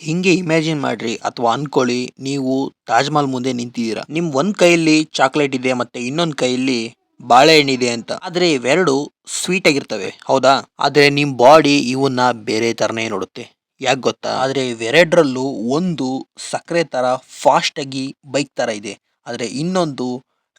ಹಿಂಗೆ ಇಮ್ಯಾಜಿನ್ ಮಾಡ್ರಿ ಅಥವಾ ಅನ್ಕೊಳ್ಳಿ, ನೀವು ತಾಜ್ ಮಹಲ್ ಮುಂದೆ ನಿಂತಿದ್ದೀರಾ. ನಿಮ್ ಒಂದ್ ಕೈಯಲ್ಲಿ ಚಾಕ್ಲೇಟ್ ಇದೆ ಮತ್ತೆ ಇನ್ನೊಂದ್ ಕೈಯಲ್ಲಿ ಬಾಳೆಹಣ್ಣು ಇದೆ ಅಂತ. ಆದ್ರೆ ಇವೆರಡು ಸ್ವೀಟ್ ಆಗಿರ್ತವೆ, ಹೌದಾ? ಆದ್ರೆ ನಿಮ್ ಬಾಡಿ ಇವನ್ನ ಬೇರೆ ತರನೇ ನೋಡುತ್ತೆ. ಯಾಕೆ ಗೊತ್ತಾ? ಆದ್ರೆ ಇವೆರಡರಲ್ಲೂ ಒಂದು ಸಕ್ಕರೆ ತರ ಫಾಸ್ಟ್ ಆಗಿ ಬೈಕ್ ತರ ಇದೆ. ಆದ್ರೆ ಇನ್ನೊಂದು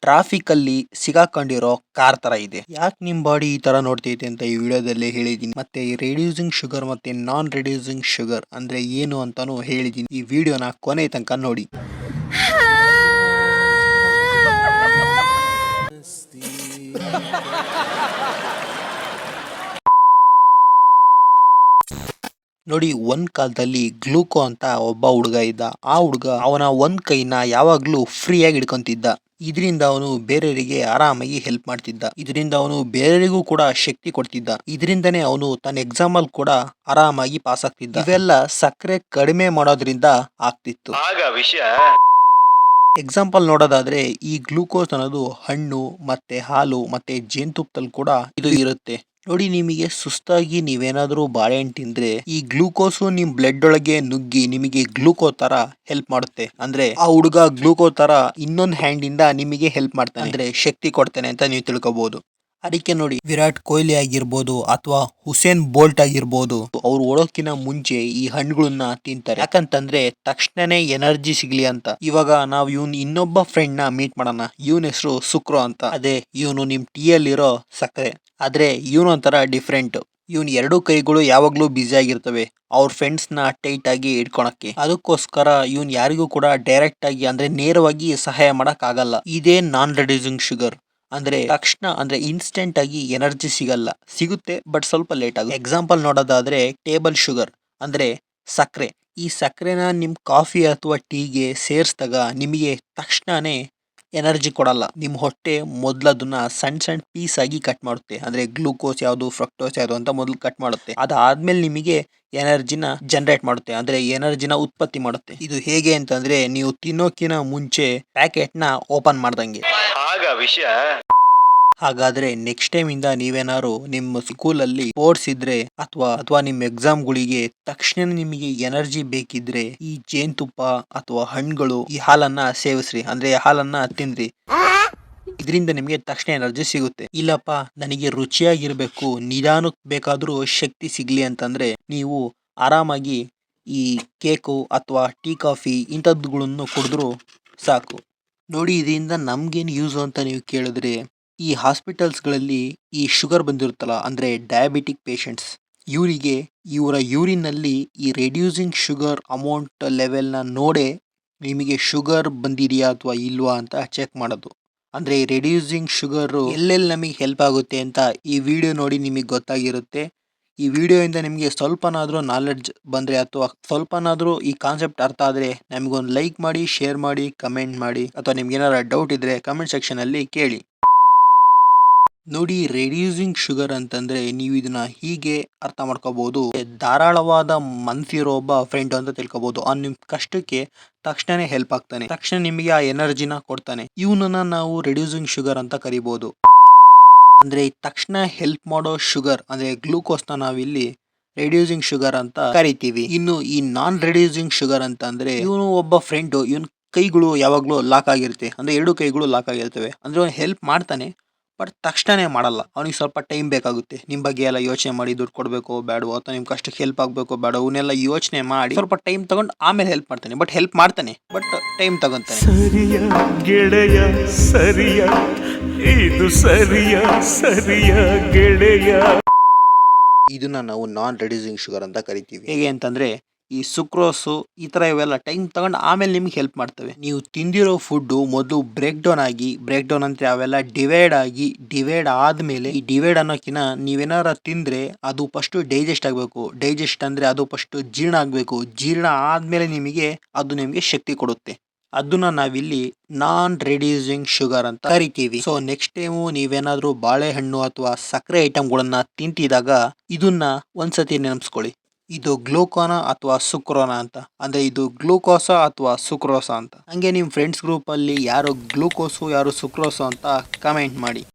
ಟ್ರಾಫಿಕ್ ಅಲ್ಲಿ ಸಿಗಾಕೊಂಡಿರೋ ಕಾರ್ ತರ ಇದೆ. ಯಾಕೆ ನಿಮ್ ಬಾಡಿ ಈ ತರ ನೋಡ್ತೈತೆ ಅಂತ ಈ ವಿಡಿಯೋದಲ್ಲಿ ಹೇಳಿದೀನಿ. ಮತ್ತೆ ರೆಡ್ಯೂಸಿಂಗ್ ಶುಗರ್ ಮತ್ತೆ ನಾನ್ ರೆಡ್ಯೂಸಿಂಗ್ ಶುಗರ್ ಅಂದ್ರೆ ಏನು ಅಂತಾನು ಹೇಳಿದೀನಿ. ಈ ವಿಡಿಯೋನ ಕೊನೆ ತನಕ ನೋಡಿ. ನೋಡಿ, ಒಂದ್ ಕಾಲದಲ್ಲಿ ಗ್ಲೂಕೋ ಅಂತ ಒಬ್ಬ ಹುಡುಗ ಇದ್ದ. ಆ ಹುಡುಗ ಅವನ ಒಂದ್ ಕೈನ ಯಾವಾಗ್ಲೂ ಫ್ರೀಯಾಗಿ ಆಗಿ ಹಿಡ್ಕೊಂತಿದ್ದ. ಇದರಿಂದ ಅವನು ಬೇರೆಯವರಿಗೆ ಆರಾಮಾಗಿ ಹೆಲ್ಪ್ ಮಾಡ್ತಿದ್ದ. ಇದರಿಂದ ಅವನು ಬೇರೆಯವರಿಗೂ ಕೂಡ ಶಕ್ತಿ ಕೊಡ್ತಿದ್ದ. ಇದರಿಂದನೇ ಅವನು ತನ್ನ ಎಕ್ಸಾಮ್ ಅಲ್ಲಿ ಕೂಡ ಆರಾಮಾಗಿ ಪಾಸ್ ಆಗ್ತಿದ್ದ. ಇವೆಲ್ಲ ಸಕ್ಕರೆ ಕಡಿಮೆ ಮಾಡೋದ್ರಿಂದ ಆಗ್ತಿತ್ತು. ಆಗ ವಿಷಯ ಎಕ್ಸಾಂಪಲ್ ನೋಡೋದಾದ್ರೆ ಈ ಗ್ಲೂಕೋಸ್ ಅನ್ನೋದು ಹಣ್ಣು ಮತ್ತೆ ಹಾಲು ಮತ್ತೆ ಜೇನುತುಪ್ಪದಲ್ಲಿ ಕೂಡ ಇದು ಇರುತ್ತೆ. ನೋಡಿ ನಿಮಗೆ ಸುಸ್ತಾಗಿ ನೀವೇನಾದರೂ ಬಾಳೆಹಣ್ಣು ತಿಂದ್ರೆ ಈ ಗ್ಲೂಕೋಸು ನಿಮ್ ಬ್ಲಡ್ ಒಳಗೆ ನುಗ್ಗಿ ನಿಮಗೆ ಗ್ಲೂಕೋ ತರ ಹೆಲ್ಪ್ ಮಾಡುತ್ತೆ. ಅಂದ್ರೆ ಆ ಹುಡುಗ ಗ್ಲೂಕೋ ತರ ಇನ್ನೊಂದ್ ಹ್ಯಾಂಡ್ ಇಂದ ನಿಮಗೆ ಹೆಲ್ಪ್ ಮಾಡ್ತಾನೆ. ಅಂದ್ರೆ ಶಕ್ತಿ ಕೊಡ್ತೇನೆ ಅಂತ ನೀವು ತಿಳ್ಕೊಬಹುದು ಅದಕ್ಕೆ ನೋಡಿ ವಿರಾಟ್ ಕೊಹ್ಲಿ ಆಗಿರ್ಬೋದು ಅಥವಾ ಹುಸೇನ್ ಬೋಲ್ಟ್ ಆಗಿರ್ಬೋದು, ಅವ್ರು ಓಡೋಕಿನ ಮುಂಚೆ ಈ ಹಣ್ಣುಗಳನ್ನ ತಿಂತಾರೆ. ಯಾಕಂತಂದ್ರೆ ತಕ್ಷಣನೇ ಎನರ್ಜಿ ಸಿಗ್ಲಿ ಅಂತ. ಇವಾಗ ನಾವ್ ಇವನ್ ಇನ್ನೊಬ್ಬ ಫ್ರೆಂಡ್ನ ಮೀಟ್ ಮಾಡೋಣ. ಇವನ್ ಹೆಸರು ಸುಕ್ರೋ ಅಂತ. ಅದೇ ಇವನು ನಿಮ್ ಟೀ ಅಲ್ಲಿರೋ ಸಕ್ಕರೆ. ಆದ್ರೆ ಇವನು ಒಂಥರ ಡಿಫ್ರೆಂಟ್ ಇವನ್ ಎರಡು ಕೈಗಳು ಯಾವಾಗಲೂ ಆಗಿರ್ತವೆ. ಅವ್ರ ಫ್ರೆಂಡ್ಸ್ನ ಟೈಟ್ ಆಗಿ ಇಟ್ಕೊಳಕ್ಕೆ. ಅದಕ್ಕೋಸ್ಕರ ಇವನ್ ಯಾರಿಗೂ ಕೂಡ ಡೈರೆಕ್ಟ್ ಆಗಿ ಅಂದ್ರೆ ನೇರವಾಗಿ ಸಹಾಯ ಮಾಡಕ್ ಆಗಲ್ಲ. ಇದೇ ನಾನ್ ರೆಡ್ಯೂಸಿಂಗ್ ಶುಗರ್ ಅಂದ್ರೆ ತಕ್ಷಣ ಅಂದ್ರೆ ಇನ್ಸ್ಟೆಂಟ್ ಆಗಿ ಎನರ್ಜಿ ಸಿಗಲ್ಲ. ಸಿಗುತ್ತೆ ಬಟ್ ಸ್ವಲ್ಪ ಲೇಟ್ ಆಗುತ್ತೆ. ಎಕ್ಸಾಂಪಲ್ ನೋಡೋದಾದ್ರೆ ಟೇಬಲ್ ಶುಗರ್ ಅಂದ್ರೆ ಸಕ್ಕರೆ. ಈ ಸಕ್ಕರೆನ ನಿಮ್ ಕಾಫಿ ಅಥವಾ ಟೀಗೆ ಸೇರಿಸಿದಾಗ ನಿಮಗೆ ತಕ್ಷಣನೇ ಎನರ್ಜಿ ಕೊಡಲ್ಲ. ನಿಮ್ಮ ಹೊಟ್ಟೆ ಮೊದ್ಲದನ್ನ ಸಣ್ಣ ಸಣ್ಣ ಪೀಸ್ ಆಗಿ ಕಟ್ ಮಾಡುತ್ತೆ. ಅಂದ್ರೆ ಗ್ಲೂಕೋಸ್ ಯಾವುದು, ಫ್ರಕ್ಟೋಸ್ ಯಾವುದು ಅಂತ ಮೊದಲು ಕಟ್ ಮಾಡುತ್ತೆ. ಅದಾದ್ಮೇಲೆ ನಿಮಗೆ ಎನರ್ಜಿನ ಜನರೇಟ್ ಮಾಡುತ್ತೆ. ಅಂದ್ರೆ ಎನರ್ಜಿನ ಉತ್ಪತ್ತಿ ಮಾಡುತ್ತೆ. ಇದು ಹೇಗೆ ಅಂತಂದ್ರೆ ನೀವು ತಿನ್ನೋಕಿನ ಮುಂಚೆ ಪ್ಯಾಕೆಟ್ನ ಓಪನ್ ಮಾಡ್ದಂಗೆ. ಆಗ ವಿಷಯ ಹಾಗಾದ್ರೆ ನೆಕ್ಸ್ಟ್ ಟೈಮ್ ಇಂದ ನೀವೇನಾದ್ರು ನಿಮ್ಮ ಸ್ಕೂಲ್ ಅಲ್ಲಿ ಸ್ಪೋರ್ಟ್ಸ್ ಇದ್ರೆ ಅಥವಾ ಅಥವಾ ನಿಮ್ಮ ಎಕ್ಸಾಮ್ ಗಳಿಗೆ ತಕ್ಷಣ ನಿಮಗೆ ಎನರ್ಜಿ ಬೇಕಿದ್ರೆ ಈ ಜೇನುತುಪ್ಪ ಅಥವಾ ಹಣ್ಣುಗಳು ಈ ಹಾಲನ್ನ ಸೇವಿಸ್ರಿ. ಅಂದ್ರೆ ಹಾಲನ್ನ ತಿನ್ರಿ. ಇದರಿಂದ ನಿಮಗೆ ತಕ್ಷಣ ಎನರ್ಜಿ ಸಿಗುತ್ತೆ. ಇಲ್ಲಪ್ಪ, ನನಗೆ ರುಚಿಯಾಗಿರ್ಬೇಕು. ನಿಧಾನಕ್ಕೆ ಬೇಕಾದ್ರೂ ಶಕ್ತಿ ಸಿಗ್ಲಿ ಅಂತಂದ್ರೆ ನೀವು ಆರಾಮಾಗಿ ಈ ಕೇಕು ಅಥವಾ ಟೀ ಕಾಫಿ ಇಂಥದ್ದುಗಳನ್ನು ಕುಡಿದ್ರು ಸಾಕು. ನೋಡಿ, ಇದರಿಂದ ನಮ್ಗೇನು ಯೂಸ್ ಅಂತ ನೀವು ಕೇಳಿದ್ರೆ ಈ ಹಾಸ್ಪಿಟಲ್ಸ್ಗಳಲ್ಲಿ ಈ ಶುಗರ್ ಬಂದಿರುತ್ತಲ್ಲ, ಅಂದರೆ ಡಯಾಬಿಟಿಕ್ ಪೇಷಂಟ್ಸ್ ಇವರಿಗೆ ಇವರ ಯೂರಿನಲ್ಲಿ ಈ ರೆಡ್ಯೂಸಿಂಗ್ ಶುಗರ್ ಅಮೌಂಟ್ ಲೆವೆಲ್ನ ನೋಡೇ ನಿಮಗೆ ಶುಗರ್ ಬಂದಿದೆಯಾ ಅಥವಾ ಇಲ್ವಾ ಅಂತ ಚೆಕ್ ಮಾಡೋದು. ಅಂದರೆ ರೆಡ್ಯೂಸಿಂಗ್ ಶುಗರು ಎಲ್ಲೆಲ್ಲಿ ನಮಗೆ ಹೆಲ್ಪ್ ಆಗುತ್ತೆ ಅಂತ ಈ ವಿಡಿಯೋ ನೋಡಿ ನಿಮಗೆ ಗೊತ್ತಾಗಿರುತ್ತೆ. ಈ ವಿಡಿಯೋಯಿಂದ ನಿಮಗೆ ಸ್ವಲ್ಪನಾದರೂ ನಾಲೆಡ್ಜ್ ಬಂದರೆ ಅಥವಾ ಸ್ವಲ್ಪನಾದರೂ ಈ ಕಾನ್ಸೆಪ್ಟ್ ಅರ್ಥ ಆದರೆ ನಮಗೊಂದು ಲೈಕ್ ಮಾಡಿ ಶೇರ್ ಮಾಡಿ ಕಮೆಂಟ್ ಮಾಡಿ, ಅಥವಾ ನಿಮ್ಗೆ ಏನಾರು ಡೌಟ್ ಇದ್ದರೆ ಕಮೆಂಟ್ ಸೆಕ್ಷನಲ್ಲಿ ಕೇಳಿ. ನೋಡಿ ರೆಡ್ಯೂಸಿಂಗ್ ಶುಗರ್ ಅಂತಂದ್ರೆ ನೀವು ಇದನ್ನ ಹೀಗೆ ಅರ್ಥ ಮಾಡ್ಕೋಬಹುದು. ಧಾರಾಳವಾದ ಮನ್ಸಿರೋ ಒಬ್ಬ ಫ್ರೆಂಡ್ ಅಂತ ತಿಳ್ಕೊಬಹುದು. ಆ ನಿಮ್ ಕಷ್ಟಕ್ಕೆ ತಕ್ಷಣನೇ ಹೆಲ್ಪ್ ಆಗ್ತಾನೆ. ತಕ್ಷಣ ನಿಮಗೆ ಆ ಎನರ್ಜಿನ ಕೊಡ್ತಾನೆ. ಇವನನ್ನ ನಾವು ರೆಡ್ಯೂಸಿಂಗ್ ಶುಗರ್ ಅಂತ ಕರಿಬಹುದು ಅಂದ್ರೆ ಈ ತಕ್ಷಣ ಹೆಲ್ಪ್ ಮಾಡೋ ಶುಗರ್ ಅಂದ್ರೆ ಗ್ಲೂಕೋಸ್ನ ನಾವಿಲ್ಲಿ ರೆಡ್ಯೂಸಿಂಗ್ ಶುಗರ್ ಅಂತ ಕರಿತೀವಿ. ಇನ್ನು ಈ ನಾನ್ ರೆಡ್ಯೂಸಿಂಗ್ ಶುಗರ್ ಅಂತ ಅಂದ್ರೆ ಇವನು ಒಬ್ಬ ಫ್ರೆಂಡ್ ಇವನ್ ಕೈಗಳು ಯಾವಾಗ್ಲೂ ಲಾಕ್ ಆಗಿರುತ್ತೆ. ಅಂದ್ರೆ ಎರಡು ಕೈಗಳು ಲಾಕ್ ಆಗಿರ್ತವೆ. ಅಂದ್ರೆ ಅವ್ನು ಹೆಲ್ಪ್ ಮಾಡ್ತಾನೆ. ಬಟ್ ತಕ್ಷಣನೇ ಮಾಡಲ್ಲ. ಅವ್ನಿಗೆ ಸ್ವಲ್ಪ ಟೈಮ್ ಬೇಕಾಗುತ್ತೆ. ನಿಮ್ಮ ಬಗ್ಗೆ ಎಲ್ಲ ಯೋಚನೆ ಮಾಡಿ ದುಡ್ಡು ಕೊಡಬೇಕು ಬೇಡವೋ ಅಥವಾ ನಿಮ್ಮ ಕಷ್ಟಕ್ಕೆ ಹೆಲ್ಪ್ ಆಗಬೇಕು ಬೇಡ ಅವನ್ನೆಲ್ಲ ಯೋಚನೆ ಮಾಡಿ ಸ್ವಲ್ಪ ಟೈಮ್ ತಗೊಂಡು ಆಮೇಲೆ ಹೆಲ್ಪ್ ಮಾಡ್ತಾನೆ. ಬಟ್ ಹೆಲ್ಪ್ ಮಾಡ್ತಾನೆ ಬಟ್ ಟೈಮ್ ತಗೊಂತಾನೆ. ಸರಿಯ ಗೆಳೆಯ ಸರಿಯ ಇದು ಸರಿಯ ಸರಿಯ ಗೆಳೆಯ. ಇದನ್ನ ನಾವು ನಾನ್ ರೆಡ್ಯೂಸಿಂಗ್ ಶುಗರ್ ಅಂತ ಕರಿತೀವಿ. ಹೇಗೆ ಅಂತಂದ್ರೆ ಈ ಸುಕ್ರೋಸು ಈ ಥರ ಇವೆಲ್ಲ ಟೈಮ್ ತಗೊಂಡು ಆಮೇಲೆ ನಿಮ್ಗೆ ಹೆಲ್ಪ್ ಮಾಡ್ತವೆ. ನೀವು ತಿಂದಿರೋ ಫುಡ್ ಮೊದಲು ಬ್ರೇಕ್ ಡೌನ್ ಆಗಿ ಬ್ರೇಕ್ ಡೌನ್ ಅಂತ ಅವೆಲ್ಲ ಡಿವೈಡ್ ಆಗಿ ಡಿವೈಡ್ ಆದ್ಮೇಲೆ ಈ ಡಿವೈಡ್ ಅನ್ನೋಕಿನ ನೀವೇನಾರ ತಿಂದರೆ ಅದು ಫಸ್ಟ್ ಡೈಜೆಸ್ಟ್ ಆಗಬೇಕು. ಡೈಜೆಸ್ಟ್ ಅಂದ್ರೆ ಅದು ಫಸ್ಟ್ ಜೀರ್ಣ ಆಗಬೇಕು. ಜೀರ್ಣ ಆದ್ಮೇಲೆ ನಿಮಗೆ ಅದು ನಿಮಗೆ ಶಕ್ತಿ ಕೊಡುತ್ತೆ. ಅದನ್ನ ನಾವಿಲ್ಲಿ ನಾನ್ ರೆಡ್ಯೂಸಿಂಗ್ ಶುಗರ್ ಅಂತ ಕರಿತೀವಿ. ಸೊ ನೆಕ್ಸ್ಟ್ ಟೈಮು ನೀವೇನಾದ್ರೂ ಬಾಳೆಹಣ್ಣು ಅಥವಾ ಸಕ್ಕರೆ ಐಟಮ್ಗಳನ್ನ ತಿಂತಿದಾಗ ಇದನ್ನ ಒಂದ್ಸತಿ ನೆನಪಿಸ್ಕೊಳ್ಳಿ. ಇದು ಗ್ಲೂಕೋನ ಅಥವಾ ಸುಕ್ರೋನ ಅಂತ. ಅಂದ್ರೆ ಇದು ಗ್ಲೂಕೋಸ ಅಥವಾ ಸುಕ್ರೋಸ ಅಂತ. ಹಂಗೆ ನಿಮ್ ಫ್ರೆಂಡ್ಸ್ ಗ್ರೂಪ್ ಅಲ್ಲಿ ಯಾರು ಗ್ಲೂಕೋಸು, ಯಾರು ಸುಕ್ರೋಸು ಅಂತ ಕಮೆಂಟ್ ಮಾಡಿ.